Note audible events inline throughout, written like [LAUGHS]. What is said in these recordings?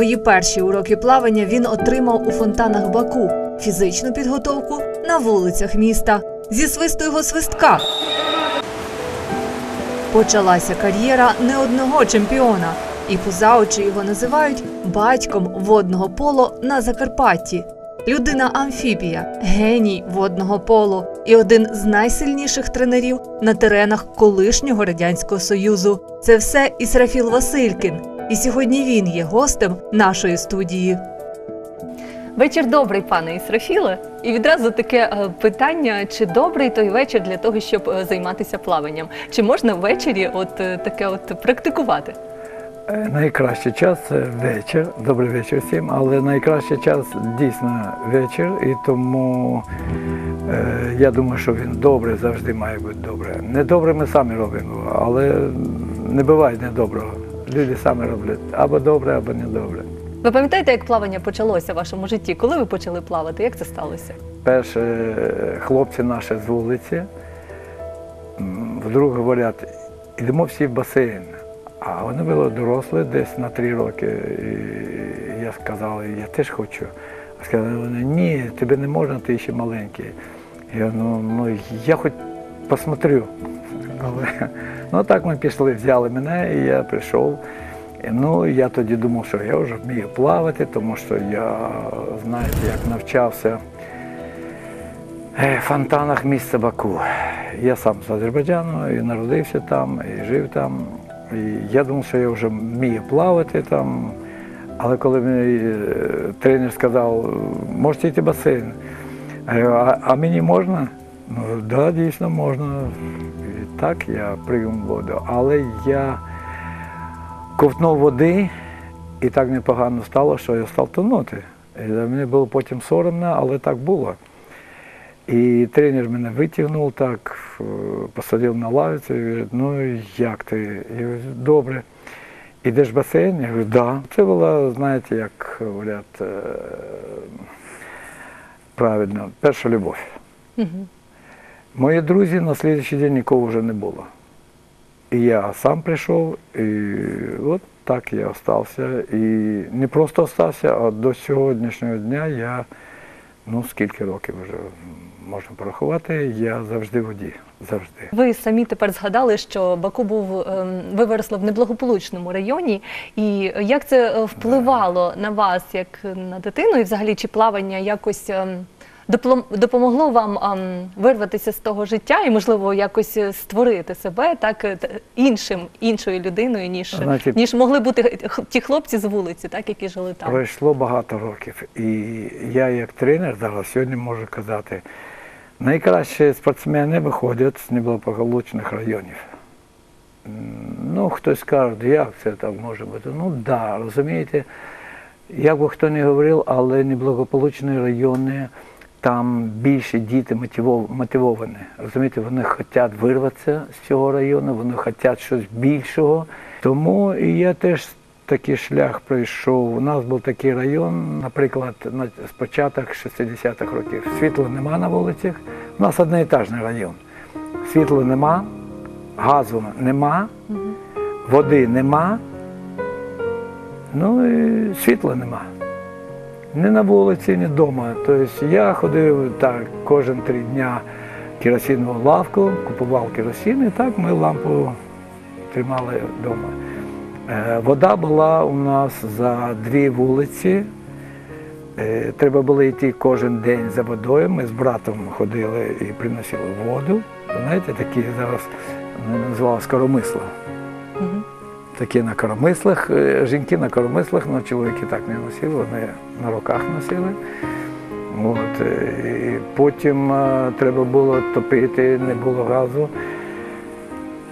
Свої перші уроки плавання він отримав у фонтанах Баку, фізичну підготовку на вулицях міста зі свисту його свистка. Почалася кар'єра не одного чемпіона, і поза очі його називають батьком водного поло на Закарпатті. Людина амфібія, геній водного поло і один з найсильніших тренерів на теренах колишнього радянського союзу. Це все Ісрафіл Василькін. І сьогодні він є гостем нашої студії. Вечір добрий, пане Ісрафіле. І відразу таке е, питання: чи добрий той вечір для того, щоб е, займатися плаванням? Чи можна ввечері от е, таке от практикувати? Найкращий час це вечір. Добрий вечір всім, але найкращий час дійсно вечір, і тому е, я думаю, що він добрий завжди має бути добре. Недобре ми самі робимо, але не буває недоброго. Люди самі роблять або добре, або недобре. Ви пам'ятаєте, як плавання почалося в вашому житті? Коли ви почали плавати? Як це сталося? Перші е, хлопці наші з вулиці вдруг говорять, йдемо всі в басейн. А вони були дорослі десь на три роки. І я сказав, я теж хочу. А сказали вони, ні, тебе не можна, ти ще маленький. Я ну, ну я хоч посмотрю. Але, ну так ми пішли, взяли мене, і я прийшов. Ну, я тоді думав, що я вже вмію плавати, тому що я, знаєте, як навчався е, в фонтанах міста Баку. Я сам з Азербайджану і народився там, і жив там. І я думав, що я вже вмію плавати там. Але коли мені тренер сказав, можете йти в басейн, я а, а мені можна? Ну, так, да, дійсно можна. Так я прийняв воду. Але я ковтнув води, і так непогано стало, що я став тонути. І мені було потім соромно, але так було. І тренер мене витягнув так, е, посадив на лавицю і говорить, ну як ти? Я говорю, добре. Ідеш в басейн? Я говорю, да. Це було, знаєте, як говорять, е, правильно, перша любов. Угу. Мої друзі на слідчий день нікого вже не було. І я сам прийшов, і от так я остався. І не просто остався, а до сьогоднішнього дня я, ну скільки років вже можна порахувати, я завжди воді. Завжди. Ви самі тепер згадали, що Баку був ем, ви виросли в неблагополучному районі, і як це е, впливало на вас як на дитину, і взагалі чи плавання якось ем, допомогло вам вирватися з того життя і, можливо, якось е, створити себе так е, іншим, іншою людиною, ніж, Знаєте, ніж могли бути ті хлопці з вулиці, так які жили там. Пройшло багато років. І я як тренер зараз сьогодні можу казати, найкращі спортсмени виходять з неблагополучних районів. Ну, хтось каже, як це так може бути? Ну так, да, розумієте, як би хто не говорив, але неблагополучні райони, там більше діти мотивовані. Розумієте, вони хочуть вирватися з цього району, вони хочуть щось більшого. Тому і я теж такий шлях пройшов. У нас був такий район, наприклад, на з початок 60-х років. Світла нема на вулицях. У нас одноетажний район. Світла нема, газу нема, води нема, ну і світла нема. Ні на вулиці, ні вдома. Тобто я ходив так кожен три дня керосинову лавку, купував керосин, і так ми лампу тримали вдома. Е, Вода була у нас за дві вулиці. Е, Треба було йти кожен день за водою. Ми з братом ходили і приносили воду. Знаєте, такі зараз ну, називали скоромисла. Такі на коромислах, е, жінки на коромислах, але чоловіки так не носили, вони на руках носили. От, е, і потім е, треба було топити, не було газу.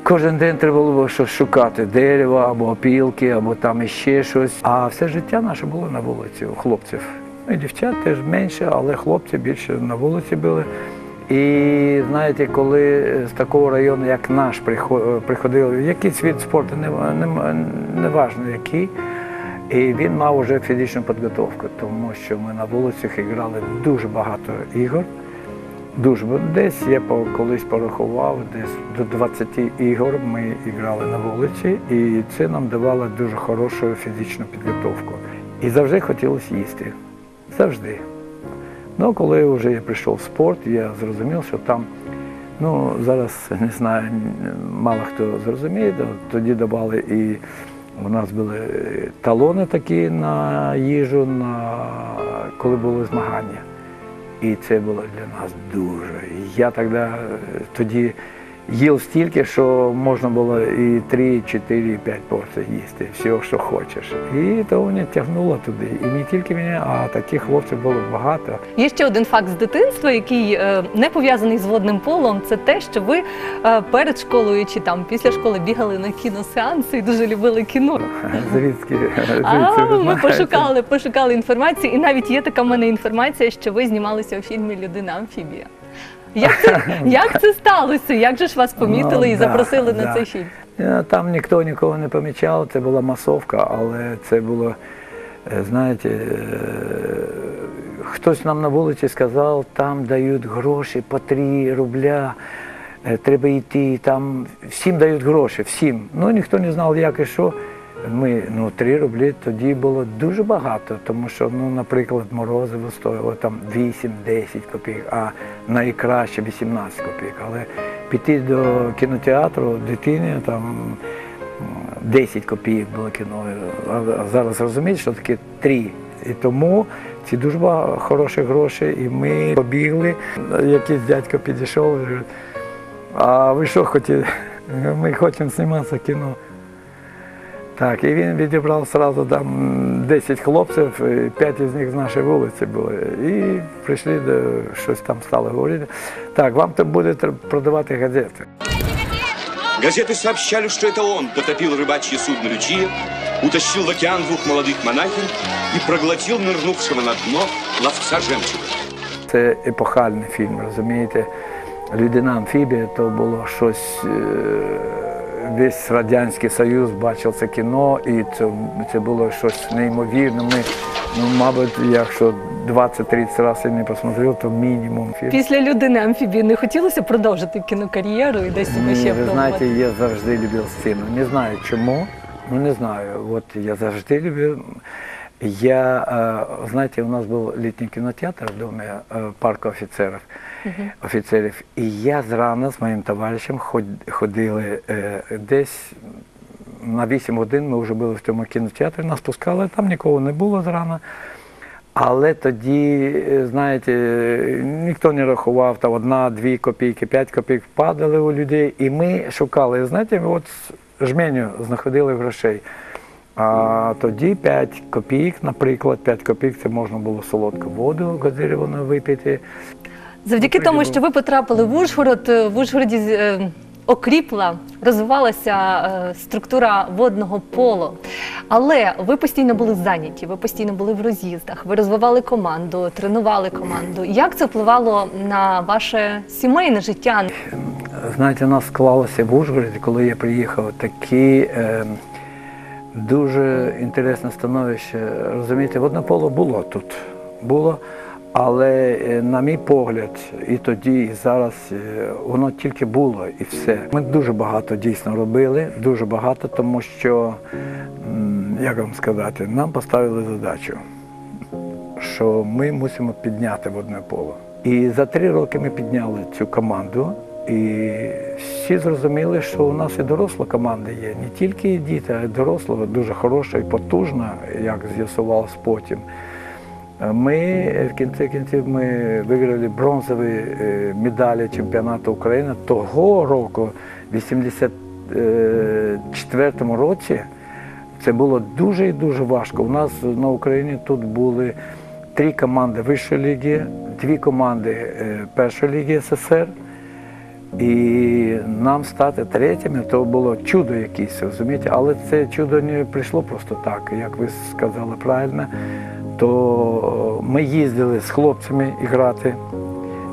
Кожен день треба було щось шукати, дерево або опілки, або там іще щось. А все життя наше було на вулиці у хлопців. Ну, і дівчат теж менше, але хлопці більше на вулиці були. І знаєте, коли з такого району, як наш, прихо- приходили, якийсь від спорту, не, не, не який, і він мав вже фізичну підготовку, тому що ми на вулицях грали дуже багато ігор. Дуже десь я колись порахував, десь до 20 ігор ми грали на вулиці, і це нам давало дуже хорошу фізичну підготовку. І завжди хотілося їсти. Завжди. Ну, коли вже я прийшов в спорт, я зрозумів, що там, ну, зараз [LAUGHS] не знаю, мало хто зрозуміє, тоді давали і у нас були талони такі на їжу, на, коли були змагання. І це було для нас дуже. Я тоді, тоді їв стільки, що можна було і 3, 4, 5 порцій їсти, всього, що хочеш. І то мене тягнуло туди. І не тільки мене, а таких хлопців було багато. Є ще один факт з дитинства, який е, не пов'язаний з водним полом. Це те, що ви е, перед школою чи там після школи бігали на кіносеанси і дуже любили кіно. [LAUGHS] Звідки, А ми пошукали, пошукали інформацію, і навіть є така в мене інформація, що ви знімалися у фільмі Людина амфібія. Як це, як це сталося? Як же ж вас помітили Ну, і да, запросили на да. цей фільм? Е, Там ніхто нікого не помічав, це була масовка, але це було, е, знаєте, е, хтось нам на вулиці сказав, там дають гроші по 3 рубля, треба йти, там всім дають гроші, всім. Ну ніхто не знав, як і що. Ми, ну, 3 рублі тоді було дуже багато, тому що, ну, наприклад, морозиво стоїло там 8-10 копійок, а найкраще 18 копійок. Але піти до кінотеатру дитині там 10 копійок було кіно. А зараз розумієте, що таке 3. І тому ці дуже багато хороші гроші. І ми побігли. Якийсь дядько підійшов а ви що хотіли? Ми хочемо зніматися кіно. Так, і він відібрав одразу там 10 хлопців, і 5 із них з нашої вулиці були. І прийшли до щось там стали говорити. Так, вам там буде тр- продавати газети. Газеты сообщали, что это он дотопил рыбачье судно «Лючия», утащил в океан двух молодых монахинь и проглотил нырнувшего на дно ловца жемчуга. Це епохальний фільм, розумієте? Людина амфібія то було щось. е, Весь Радянський Союз бачив це кіно, і це, це було щось неймовірне. Ми, ну, мабуть, якщо 20-30 разів не посмотрів, то мінімум. Після людини амфібії не хотілося продовжити кінокар'єру і десь себе ще ви знаєте, я завжди любив сцену. Не знаю чому, ну не знаю. От я завжди любив. Я, е, знаєте, у нас був літній кінотеатр в домі е, парку офіцерів, офіцерів. І я зрана з моїм товаришем ходили е, десь на 8 годин ми вже були в цьому кінотеатрі, нас пускали, там нікого не було зрана. Але тоді, е, знаєте, ніхто не рахував, там одна, дві копійки, п'ять копійок падали у людей, і ми шукали, знаєте, от жменю знаходили грошей. А тоді 5 копійок, наприклад, 5 копійок це можна було солодку воду газировану випити. Завдяки тому, що ви потрапили в Ужгород, е, в Ужгороді е, окріпла, розвивалася е, структура водного поло. Але ви постійно були зайняті, ви постійно були в роз'їздах, ви розвивали команду, тренували команду. Як це впливало на ваше сімейне життя? Знаєте, у нас склалося в Ужгороді, коли я приїхав, таке е, дуже інтересне становище. Розумієте, воднополо було тут. Було. Але е, на мій погляд, і тоді, і зараз е, воно тільки було і все. Ми дуже багато дійсно робили, дуже багато, тому що, як вам сказати, нам поставили задачу що ми мусимо підняти водне поло. І за три роки ми підняли цю команду, і всі зрозуміли, що у нас і доросла команда є, не тільки діти, а й доросла, дуже хороша і потужна, як з'ясувалось потім. Ми в кінці кінців ми виграли бронзові е, медалі чемпіонату України того року, в 84-му році. Це було дуже і дуже важко. У нас на Україні тут були три команди Вищої ліги, дві команди е, першої ліги СССР. І нам стати третіми, то було чудо якесь, розумієте, але це чудо не прийшло просто так, як ви сказали правильно. То ми їздили з хлопцями грати,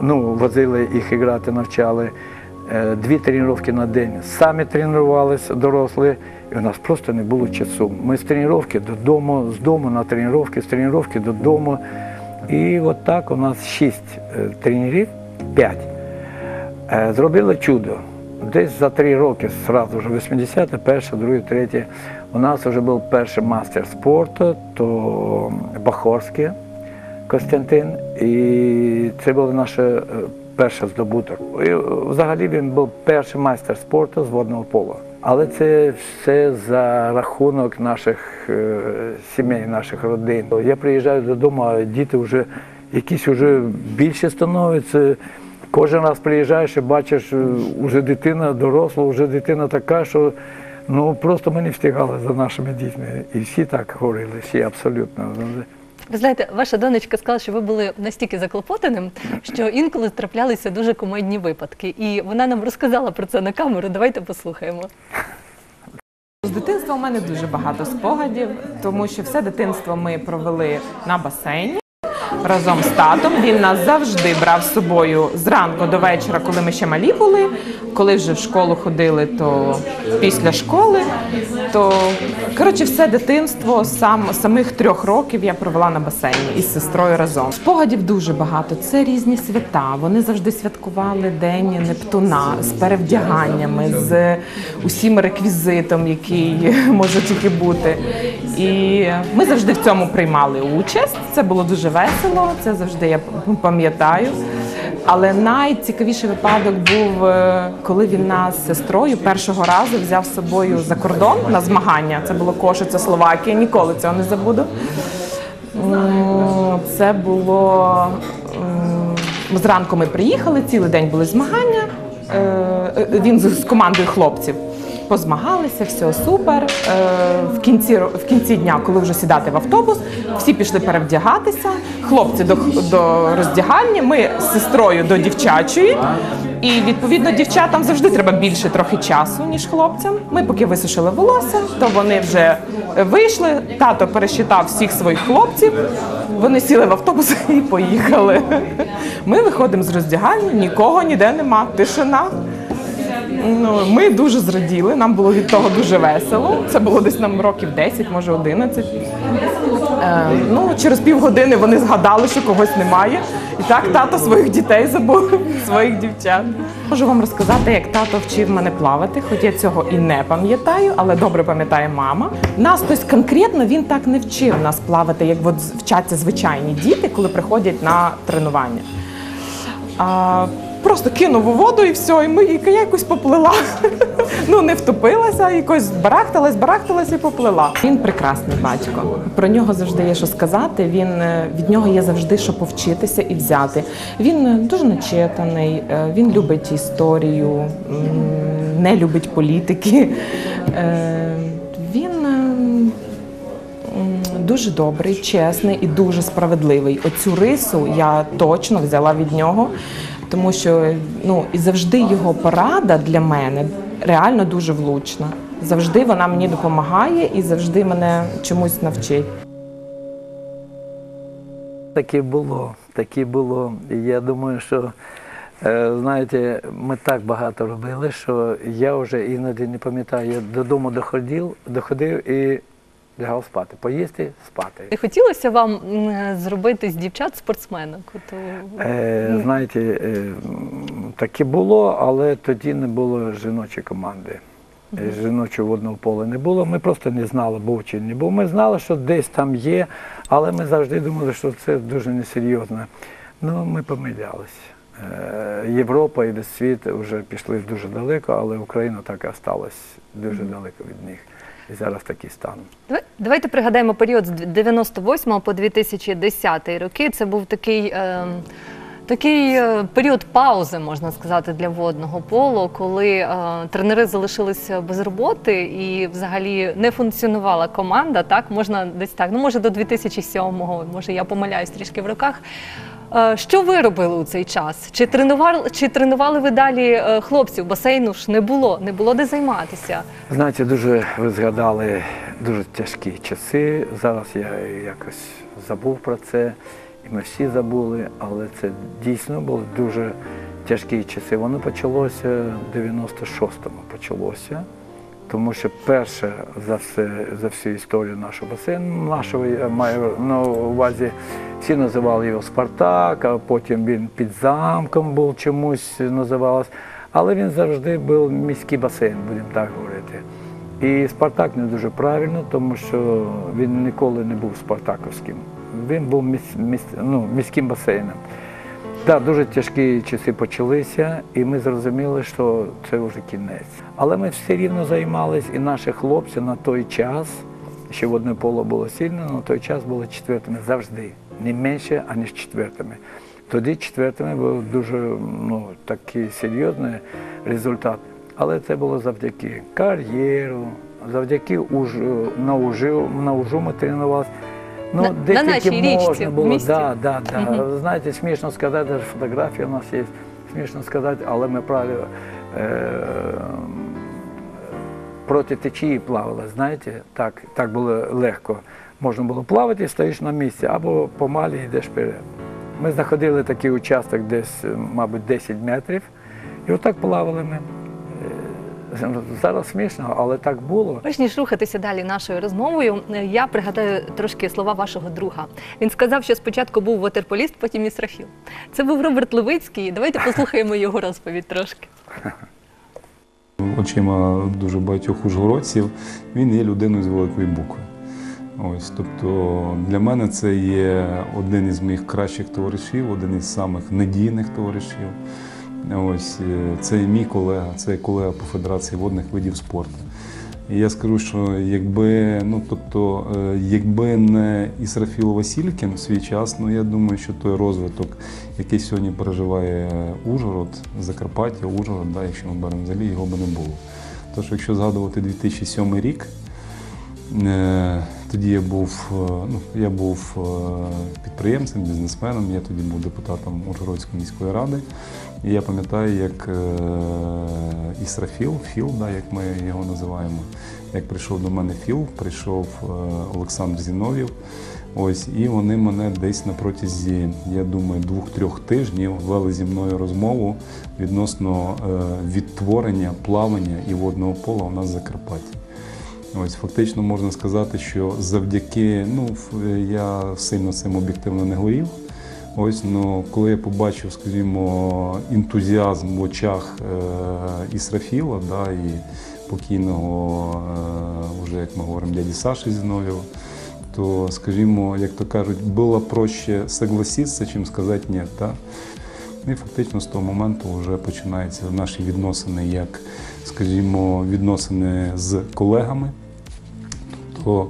ну, возили їх грати, навчали. Е, Дві тренування на день. Самі тренувалися дорослі, і у нас просто не було часу. Ми з тренування додому, з дому на тренування, з тренування додому. І от так у нас шість е, тренерів, п'ять. Е, Зробили чудо. десь за три роки, сразу вже 80 перше, друге, третє, у нас вже був перший мастер спорту, то Бахорський Костянтин, і це був наш е, перший здобуток. І, е, взагалі він був перший майстер спорту з водного пола. Але це все за рахунок наших сімей, наших родин. Я приїжджаю додому, а діти вже якісь вже більше становляться. Кожен раз приїжджаєш і бачиш, е, уже дитина доросла, вже дитина така, що ну просто ми не встигали за нашими дітьми. І всі так говорили, всі абсолютно. Ви знаєте, ваша донечка сказала, що ви були настільки заклопотаним, що інколи траплялися дуже комедні випадки. І вона нам розказала про це на камеру. Давайте послухаємо. З дитинства у мене дуже багато спогадів, тому що все дитинство ми провели на басейні разом з татом. Він нас завжди брав з собою зранку до вечора, коли ми ще малі були. Коли вже в школу ходили, то після школи. То коротше, все дитинство сам самих трьох років я провела на басейні із сестрою разом. Спогадів дуже багато. Це різні свята. Вони завжди святкували День Нептуна з перевдяганнями, з усім реквізитом, який [LAUGHS] може тільки бути. І ми завжди в цьому приймали участь. Це було дуже весело. Це завжди я пам'ятаю. Але найцікавіший випадок був, е, коли він нас з сестрою першого разу взяв з собою за кордон на змагання. Це було Кошиця, Словакія. Ніколи цього не забуду. Це було зранку. Ми приїхали, цілий день були змагання. Е, е, Він з командою хлопців. Позмагалися, все супер. Е, В кінці в кінці дня, коли вже сідати в автобус, всі пішли перевдягатися. Хлопці до, до роздягальні, ми з сестрою до дівчачої. І відповідно дівчатам завжди треба більше трохи часу, ніж хлопцям. Ми поки висушили волосся, то вони вже вийшли. Тато пересчитав всіх своїх хлопців. Вони сіли в автобус [LAUGHS] і поїхали. Ми виходимо з роздягальні, нікого ніде нема, тишина. Ну, ми дуже зраділи, нам було від того дуже весело. Це було десь нам років 10, може 11. Е, ну, через півгодини вони згадали, що когось немає. І так тато своїх дітей забув, [LAUGHS] своїх дівчат. Можу вам розказати, як тато вчив мене плавати, хоч я цього і не пам'ятаю, але добре пам'ятає мама. Нас хтось конкретно він так не вчив нас плавати, як от вчаться звичайні діти, коли приходять на тренування. А, просто кинув у воду і все, і ми і якось поплила. [LAUGHS] ну не втопилася, якось барахталась, барахталась і поплила. Він прекрасний батько. Про нього завжди є що сказати. Він е, від нього є завжди що повчитися і взяти. Він е, дуже начитаний, е, він любить історію, не любить політики. Він. ем, Дуже добрий, чесний і дуже справедливий. Оцю рису я точно взяла від нього, тому що ну і завжди його порада для мене реально дуже влучна. Завжди вона мені допомагає і завжди мене чомусь навчить. Таке було, таке було. І я думаю, що е, знаєте, ми так багато робили, що я вже іноді не пам'ятаю, я додому доходив, доходив і лягав спати. Поїсти, спати. Не хотілося вам зробити з дівчат спортсменок? От, о, Е, знаєте, е, таке було, але тоді не було жіночої команди. Е, Жіночого водного поля не було. Ми просто не знали, був чи не був. Ми знали, що десь там є, але ми завжди думали, що це дуже несерйозно. Ну, ми помилялись. Е, Європа і весь світ вже пішли дуже далеко, але Україна так і осталась дуже далеко від них. І зараз такий стан. Давайте пригадаємо період з 98 по 2010 роки. Це був такий, е, такий період паузи, можна сказати, для водного полу, коли е, тренери залишилися без роботи і взагалі не функціонувала команда. Так, можна десь так. Ну, може, до 2007-го, може, я помиляюсь трішки в роках. Е, Що ви робили у цей час? Чи тренували, чи тренували ви далі е, хлопців? Басейну ж не було, не було де займатися. Знаєте, дуже ви згадали дуже тяжкі часи. Зараз я якось забув про це, і ми всі забули, але це дійсно були дуже тяжкі часи. Воно почалося в 96-му почалося. Тому що перше за все за всю історію нашого басейну, нашого маю на увазі, всі називали його Спартак, а потім він під замком був чомусь називалось. Але він завжди був міський басейн, будемо так говорити. І Спартак не дуже правильно, тому що він ніколи не був спартаковським. Він був міс, міс, ну, міським басейном. Так, дуже тяжкі часи почалися, і ми зрозуміли, що це вже кінець. Але ми все рівно займалися, і наші хлопці на той час, ще водне поло було сильно, на той час були четвертими завжди, не менше, аніж четвертими. Тоді четвертими був дуже ну, такий серйозний результат. Але це було завдяки кар'єру, завдяки уж, на, ужу, на ужу ми тренувалися. Ну, На- де на нашій можна було, місті. да, да, да. Мгм. Знаєте, смішно сказати, навіть фотографія у нас є, смішно сказати, але ми правильно е, проти течії плавали, знаєте, так, так було легко. Можна було плавати і стоїш на місці, або помалі йдеш вперед. Ми знаходили такий участок десь, мабуть, 10 метрів, і отак плавали ми. [LAUGHS] Зараз смішно, але так було. Перш ніж рухатися далі нашою розмовою, е, я пригадаю трошки слова вашого друга. Він сказав, що спочатку був вотерполіст, потім істрофіл. Це був Роберт Левицький. Давайте послухаємо його розповідь трошки. [LAUGHS] очима дуже багатьох ужгородців, він є людиною з великої букви. Ось, тобто для мене це є один із моїх кращих товаришів, один із самих надійних товаришів. Ось е, це мій колега, це колега по Федерації водних видів спорту. І я скажу, що якби, ну тобто, е, якби не Ісрафіл Васількін в свій час, ну я думаю, що той розвиток, який сьогодні переживає Ужгород, Закарпаття, Ужгород, да, якщо ми беремо взагалі, його би не було. Тож, якщо згадувати 2007 рік, тоді я був, е, ну, я був е, підприємцем, бізнесменом, я тоді був депутатом Ужгородської міської ради. І я пам'ятаю, як е, Ісрафіл, Філ, да, як ми його називаємо, як прийшов до мене Філ, прийшов е, Олександр Зіновів. Ось, і вони мене десь на протязі, я думаю, двох-трьох тижнів вели зі мною розмову відносно е, відтворення плавання і водного пола у нас в Закарпатті. Ось фактично можна сказати, що завдяки, ну я сильно цим об'єктивно не горів. Ось, ну коли я побачив, скажімо, ентузіазм в очах е, Ісрафіла, да, і покійного, е, вже як ми говоримо, дяді Саші Зіновєва, то, скажімо, як то кажуть, було проще согласитися, чим сказати ні. Да? І фактично з того моменту вже починаються наші відносини, як, скажімо, відносини з колегами. Тобто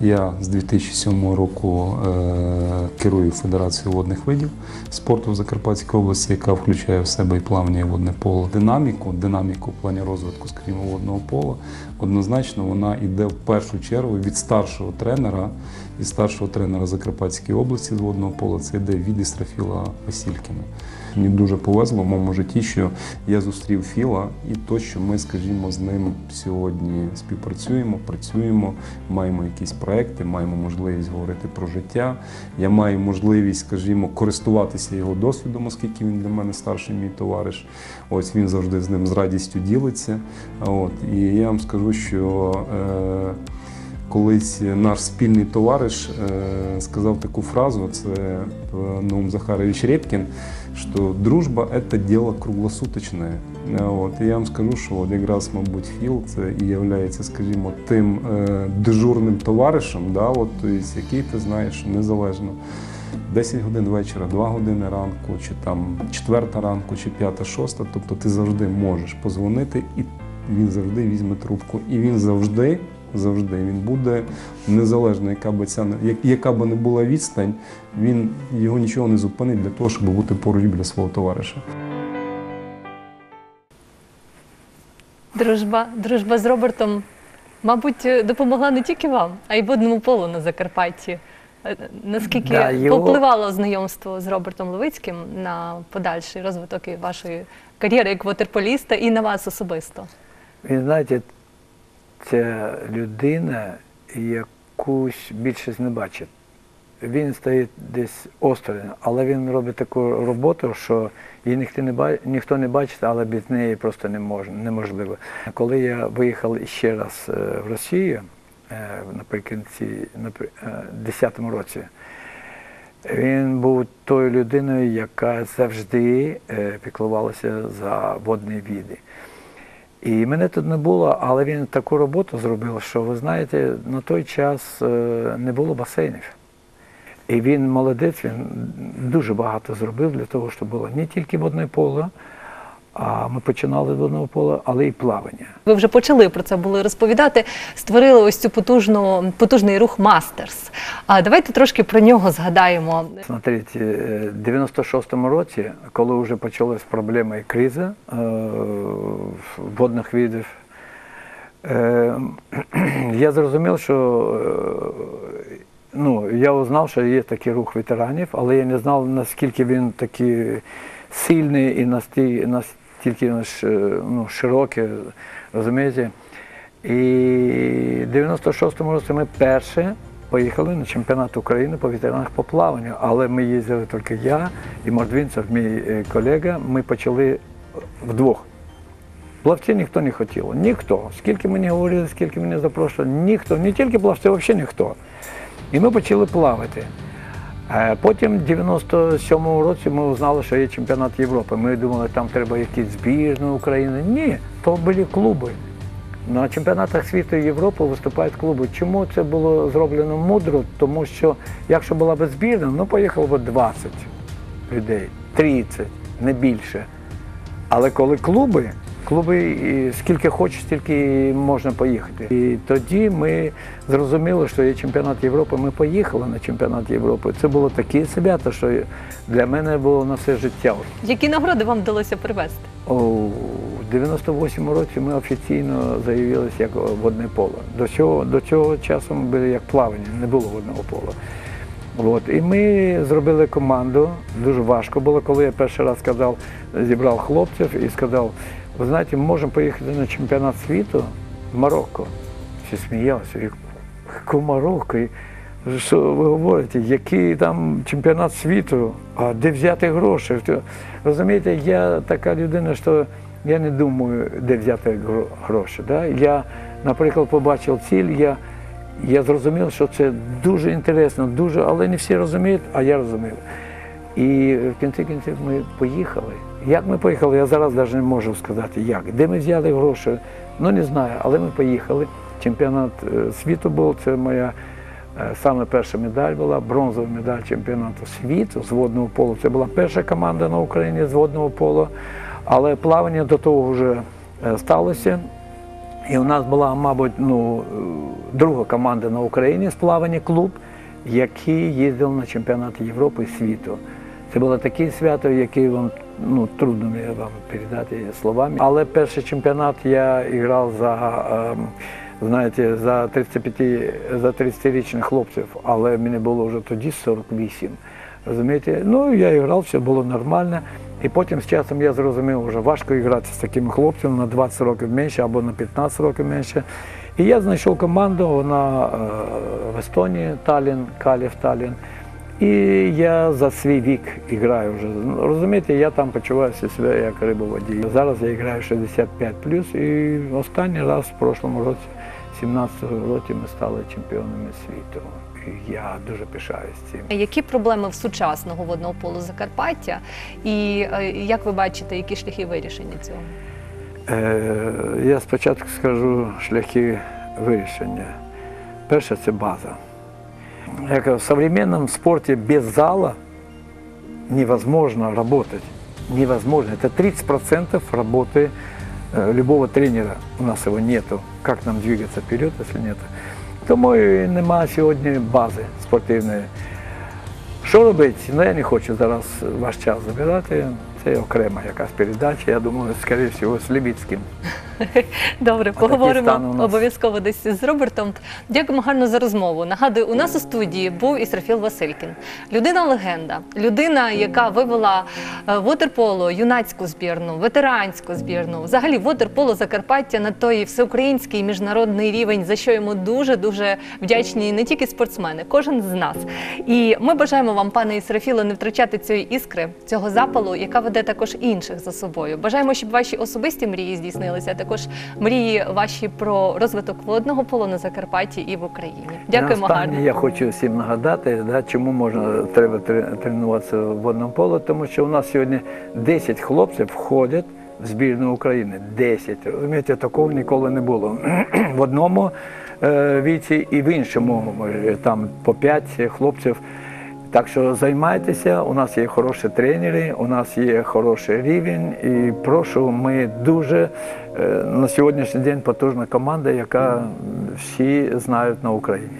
я з 2007 року е, керую Федерацією водних видів спорту в Закарпатській області, яка включає в себе і плавання і водне поло. Динаміку, динаміку в плані розвитку, скажімо, водного пола, однозначно вона йде в першу чергу від старшого тренера і старшого тренера Закарпатської області з водного пола. Це йде від Істрафіла Васількіна. Мені дуже повезло в моєму житті, що я зустрів Філа, і то, що ми, скажімо, з ним сьогодні співпрацюємо, працюємо, маємо якісь проекти, маємо можливість говорити про життя. Я маю можливість, скажімо, користуватися його досвідом, оскільки він для мене старший мій товариш. Ось він завжди з ним з радістю ділиться. От і я вам скажу, що. Е- Колись наш спільний товариш е, сказав таку фразу: це е, Наум Захарович Репкін, що дружба це діло круглосуточне. Е, От, і я вам скажу, що якраз, мабуть, Філ це і є, скажімо, тим дежурним товаришем, да, от, який ти знаєш незалежно. 10 годин вечора, 2 години ранку, чи там 4 ранку, чи 5, 6, тобто ти завжди можеш позвонити, і він завжди візьме трубку. І він завжди, завжди він буде незалежно, яка би ця яка би не була відстань, він його нічого не зупинить для того, щоб бути поруч біля свого товариша. Дружба, дружба з Робертом, мабуть, допомогла не тільки вам, а й водному полу на Закарпатті. Е, Наскільки Да, його- повпливало знайомство з Робертом Левицьким на подальший розвиток вашої кар'єри як вотерполіста і на вас особисто? Ви знаєте, це людина, якусь більшість не бачить. Він стоїть десь осторонь, але він робить таку роботу, що її ніхто не бачить, ніхто не бачить, але без неї просто не мож, неможливо. Коли я виїхав ще раз е, в Росію е, наприкінці напри- е, 10-му році, Він був тою людиною, яка завжди е, піклувалася за водні віди. І мене тут не було, але він таку роботу зробив, що ви знаєте, на той час е, не було басейнів. І він молодець, він дуже багато зробив для того, щоб було не тільки водне поле, а ми починали з водного поля, але й плавання. Ви вже почали про це були розповідати. Створили ось цю потужну потужний рух Мастерс. А давайте трошки про нього згадаємо. Смотрите, е, в 96-му році, коли вже почалась проблема і криза е, водних видів, е, [CLEARS THROAT] я зрозумів, що е, ну, я узнав, що є такий рух ветеранів, але я не знав, наскільки він такий сильний і насті- настільки наш, е, ну, широкий, розумієте. І в 96-му році ми перше поїхали на чемпіонат України по ветеранах по плаванню, але ми їздили тільки я і Мордвінцев, мій е, колега. Ми почали вдвох. Плавці ніхто не хотів. Ніхто. Скільки мені говорили, скільки мені запрошували, ніхто, не тільки плавці, взагалі ніхто. І ми почали плавати. Е, Потім, в 97-му році, ми узнали, що є чемпіонат Європи. Ми думали, там треба якісь збірну України. Ні, то були клуби. На чемпіонатах світу і Європи виступають клуби. Чому це було зроблено мудро? Тому що якщо була б збірна, ну поїхало б 20 людей, 30, не більше. Але коли клуби, клуби і скільки хочеш, стільки можна поїхати. І тоді ми зрозуміли, що є чемпіонат Європи. Ми поїхали на чемпіонат Європи. Це було таке свято, що для мене було на все життя. Які нагороди вам вдалося привезти? У 98-му році ми офіційно заявилися як водне поле. До цього, до цього часу ми були як плавання, не було водного пола. От. І ми зробили команду. Дуже важко було, коли я перший раз сказав, зібрав хлопців і сказав, ви знаєте, ми можемо поїхати на чемпіонат світу в Марокко. Всі сміялися. Яку Марокко? Що ви говорите, який там чемпіонат світу, а де взяти гроші? Розумієте, я така людина, що я не думаю, де взяти гроші. Да? Я, наприклад, побачив ціль, я, я зрозумів, що це дуже інтересно, дуже, але не всі розуміють, а я розумів. І в кінці кінців ми поїхали. Як ми поїхали, я зараз навіть не можу сказати, як. Де ми взяли гроші, ну не знаю, але ми поїхали. Чемпіонат е, світу був, це моя е, саме перша медаль була, бронзова медаль чемпіонату світу з водного полу. Це була перша команда на Україні з водного полу. Але плавання до того вже е, сталося. І у нас була, мабуть, ну, друга команда на Україні з плавання клуб, який їздив на чемпіонати Європи і світу. Це було таке свято, яке вам ну, трудно мені вам передати словами. Але перший чемпіонат я грав за, ем, знаєте, за 35, за 30-річних хлопців, але мені було вже тоді 48. Розумієте? Ну, я грав, все було нормально. І потім з часом я зрозумів, вже важко грати з такими хлопцями на 20 років менше або на 15 років менше. І я знайшов команду, вона е, в Естонії, Талін, Калів Талін. І я за свій вік граю вже. Ну, Розумієте, я там почуваюся себе як риба в воді. Зараз я граю 65 і останній раз в прошлому році, 17-го році, ми стали чемпіонами світу. І я дуже пишаюсь цим. Які проблеми в сучасного водного полу Закарпаття? І е, як ви бачите, які шляхи вирішення цього? Е, Я спочатку скажу шляхи вирішення. Перше це база Я кажу, в современном спорте без зала невозможно работать. Невозможно. Это 30% работы э, любого тренера. У нас его нету. Как нам двигаться вперед, если нет? Тому і немає сьогодні бази спортивної. Що робити? Ну я не хочу зараз ваш час забирати. Це окрема якась передача. Я думаю, скоріше всього, з Лібіцьким. [LAUGHS] Добре, поговоримо обов'язково десь з Робертом. Дякуємо гарно за розмову. Нагадую, у нас у студії був Ісрафіл Василькін, людина легенда, людина, яка вивела е, вотерполо, юнацьку збірну, ветеранську збірну, взагалі вотерполо Закарпаття на той всеукраїнський міжнародний рівень, за що йому дуже дуже вдячні не тільки спортсмени, кожен з нас. І ми бажаємо вам, пане Ісрафіло, не втрачати цієї іскри, цього запалу, яка веде також інших за собою. Бажаємо, щоб ваші особисті мрії здійснилися, також мрії ваші про розвиток водного поло на Закарпатті і в Україні. Дякуємо гарно. я хочу всім нагадати, да, чому можна треба тре- тренуватися в водному поло, тому що у нас сьогодні 10 хлопців входять в збірну України. 10. Розумієте, такого ніколи не було. [CLEARS THROAT] в одному е, віці і в іншому е, там по 5 хлопців. Так що займайтеся, у нас є хороші тренери, у нас є хороший рівень. І прошу, ми дуже е, на сьогоднішній день потужна команда, яка всі знають на Україні.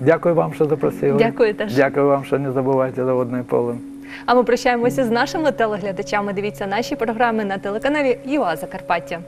Дякую вам, що запросили. Дякую теж. Дякую вам, що не забувайте за водне поле. А ми прощаємося з нашими телеглядачами. Дивіться наші програми на телеканалі ЮА Закарпаття.